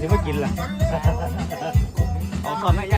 จะม่กินล่ะ ขอก่อนนะย